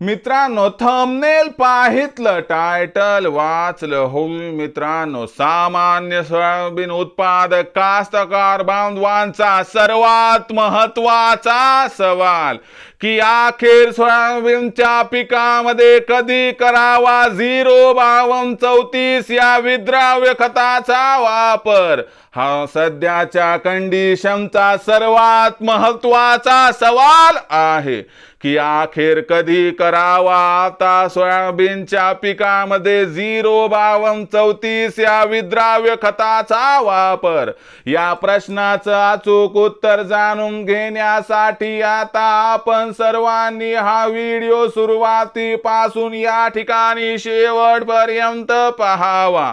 मित्रांनो thumbnail पाहितलं title वाचलं होई मित्रांनो सामान्य सोयाबीन उत्पादक कास्तकार बांधवांचा सर्वात महत्त्वाचा सवाल की अखेर सोयाबीनच्या पिकामध्ये कधी करावा? झिरो बावन चौतीस या विद्राव्य खताचा वापर. हा सध्याच्या कंडिशनचा सर्वात महत्त्वाचा सवाल आहे की अखेर कधी करावा? आता सोयाबीनच्या पिकामध्ये झिरो बावन्न चौतीस या विद्राव्य खताचा वापर. या प्रश्नाचं अचूक उत्तर जाणून घेण्यासाठी आता आपण सर्वांनी हा व्हिडिओ सुरुवातीपासून या ठिकाणी शेवटपर्यंत पहावा.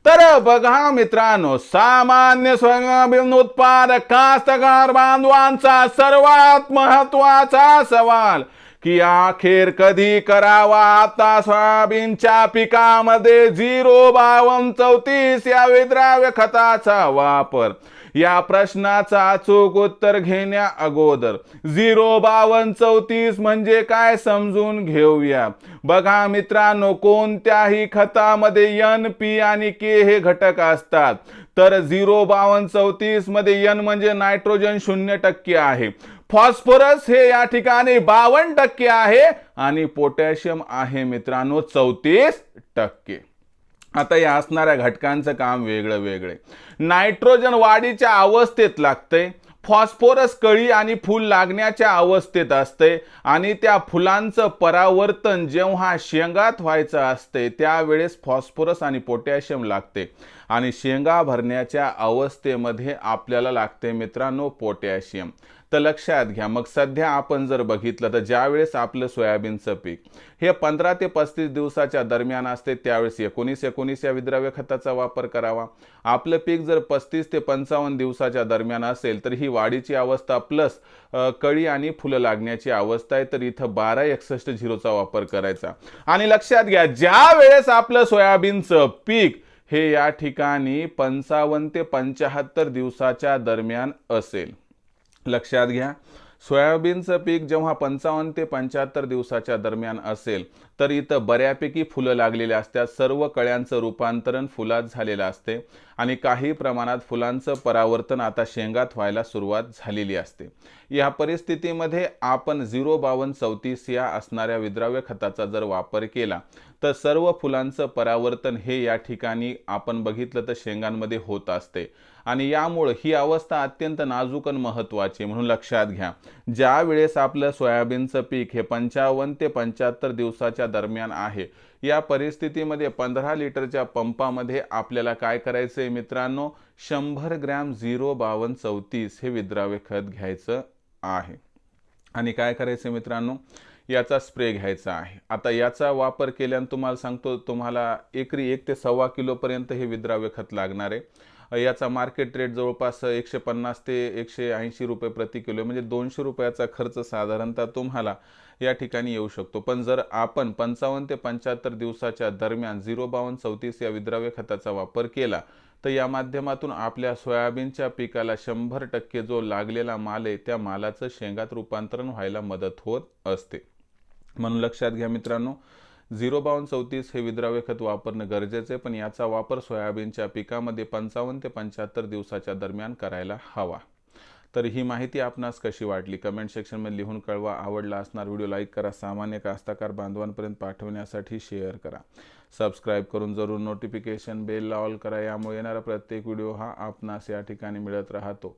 तर बघा मित्रांनो सामान्य सोयाबीन उत्पादक कास्तकार बांधवांचा सर्वात महत्त्वाचा सवाल की अखेर कधी करावा? आता सोयाबीनच्या पिकामध्ये झिरो बावन चौतीस या विद्राव्य खताचा वापर. या प्रश्नाचा अचूक उत्तर घेण्या अगोदर. झिरो बावन चौतीस म्हणजे काय समजून घेऊया. बघा मित्रांनो कोणत्याही खतामध्ये एन पी आणि के हे घटक असतात. तर झिरो बावन चौतीसमध्ये एन म्हणजे नायट्रोजन शून्य टक्के आहे. फॉस्फरस हे या ठिकाणी बावन्न टक्के आहे आणि पोटॅशियम आहे मित्रांनो चौतीस टक्के. आता या असणाऱ्या घटकांचं काम वेगळं वेगळे नायट्रोजन वाढीच्या अवस्थेत लागतंय फॉस्फोरस कळी आणि फूल लागण्याच्या अवस्थेत असते आणि त्या फुलांचं परावर्तन जेव्हा शेंगात व्हायचं असते त्यावेळेस फॉस्फोरस आणि पोटॅशियम लागते आणि शेंगा भरण्याच्या अवस्थेमध्ये आपल्याला लागते मित्रांनो पोटॅशियम. तर लक्षात घ्या मग सध्या आपण जर बघितलं तर ज्यावेळेस आपलं सोयाबीनचं पीक हे पंधरा ते पस्तीस दिवसाच्या दरम्यान असते त्यावेळेस एकोणीस एकोणीस या विद्राव्य खताचा वापर करावा. आपलं पीक जर पस्तीस ते पंचावन्न दिवसाच्या दरम्यान असेल तर ही वाढीची अवस्था प्लस कळी आणि फुलं लागण्याची अवस्था आहे तर इथं बारा एकसष्ट झिरोचा वापर करायचा. आणि लक्षात घ्या ज्या वेळेस आपलं सोयाबीनचं पीक हे या ठिकाणी पंचावन्न ते पंचाहत्तर दिवसाच्या दरम्यान असेल लक्षात घ्या. सोयाबीनचं पीक जेव्हा पंचावन्न ते पंच्याहत्तर दिवसाच्या दरम्यान असेल तर इथं बऱ्यापैकी फुलं लागलेली असतात. सर्व कळ्यांचं रूपांतरण फुलात झालेलं असते. आणि काही प्रमाणात फुलांचं परावर्तन आता शेंगात व्हायला सुरुवात झालेली असते. या परिस्थितीमध्ये आपण झिरो बावन्न चौतीस या असणाऱ्या विद्राव्य खताचा जर वापर केला तर सर्व फुलांचं परावर्तन हे या ठिकाणी आपण बघितलं तर शेंगांमध्ये होत असते. आणि यामुळं ही अवस्था अत्यंत नाजूक आणि महत्त्वाची म्हणून लक्षात घ्या ज्या वेळेस आपलं सोयाबीनचं पीक हे पंचावन्न ते पंच्याहत्तर दिवसाच्या दरम्यान आहे या परिस्थितीमध्ये पंधरा लिटरच्या पंपामध्ये आपल्याला काय करायचं आहे मित्रांनो? शंभर ग्रॅम झिरो बावन्न चौतीस हे विद्राव्य खत घ्यायचं आहे. आणि काय करायचं मित्रांनो? याचा स्प्रे घ्यायचा आहे. आता याचा वापर केल्यानं तुम्हाला सांगतो तुम्हाला एकरी एक ते सव्वा किलोपर्यंत हे विद्राव्य खत लागणार आहे. याचा मार्केट रेट जवळपास एकशे पन्नास ते एकशे ऐंशी रुपये प्रति किलो म्हणजे दोनशे रुपयाचा खर्च साधारणतः तुम्हाला या ठिकाणी येऊ शकतो. पण जर आपण पंचावन्न ते पंच्याहत्तर दिवसाच्या दरम्यान झिरो बावन्न चौतीस या विद्राव्य खताचा वापर केला तर या माध्यमातून आपल्या सोयाबीनच्या पिकाला शंभर टक्के जो लागलेला माल आहे त्या मालाचं शेंगात रूपांतरण व्हायला मदत होत असते. म्हणून लक्षात घ्या मित्रांनो झिरो बावन्न चौतीस हे विद्राव्य खत वापरणं गरजेचं आहे पण याचा वापर सोयाबीनच्या पिकामध्ये पंचावन्न ते पंच्याहत्तर दिवसाच्या दरम्यान करायला हवा. तर ही माहिती आपणास कशी वाटली? कमेंट सेक्शनमध्ये लिहून कळवा. आवडला असणार व्हिडिओ लाईक करा. सामान्य कास्ताकार बांधवांपर्यंत पाठवण्यासाठी शेअर करा. सबस्क्राईब करून जरूर नोटिफिकेशन बेलला ऑल करा. यामुळे येणारा प्रत्येक व्हिडिओ हा आपणास या ठिकाणी मिळत राहतो.